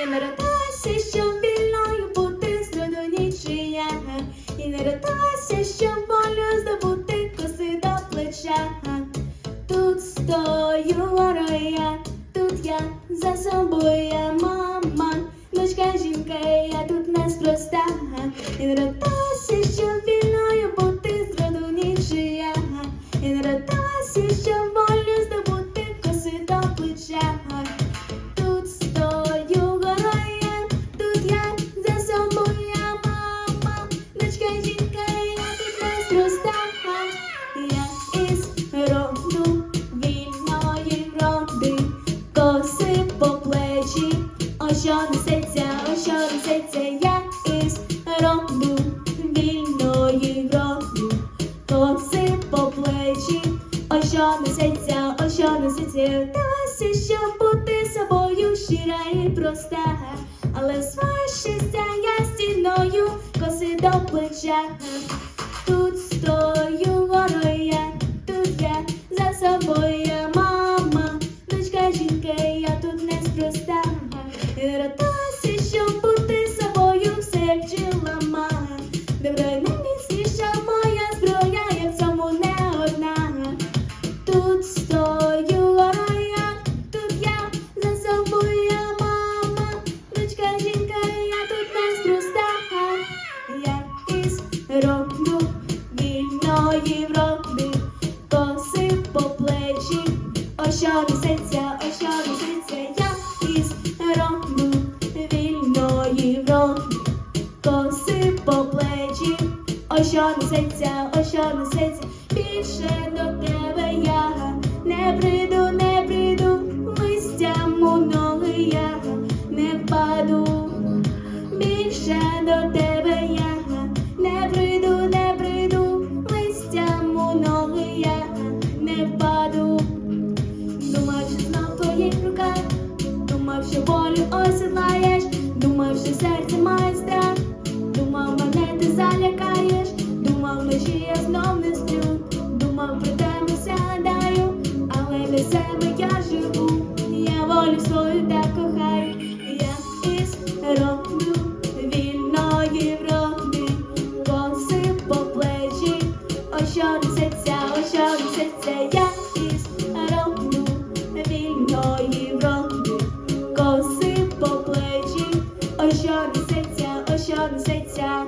Я народилася, щоб вільною бути зроду нічия. І народилася, щоб волю здобути коси до плеча. Тут стою горою я, тут я за собою мама, дочка жінка, я тут неспроста. І народилася, щоб вільною що несеться, о що несеться, я із роду вільної роди, коси по плечі, о що несеться, о що бути собою щира і проста, але своє щастя я стіною, коси до плеча. Тут стою горою я, тут я за собою І Родилася, щоб бути собою, все вчила мама. Добре, найміцніша моя зброя, я в цьому не одна. Тут стою горою я, тут я за собою мама, дочка жінка, я тут неспроста. Я із роду вільної вроди, коси по плечі, о що несеться, о несеться, я що несеться, о що несеться, більше до тебе я не прийду, не прийду, листям у ноги я не впаду. Більше до тебе я не прийду, не прийду, листям у ноги я не впаду. Думав, що знов в твоїх руках, думав, що волю осідлаєш, думав, що серце має страх, о що несеться, о що несеться.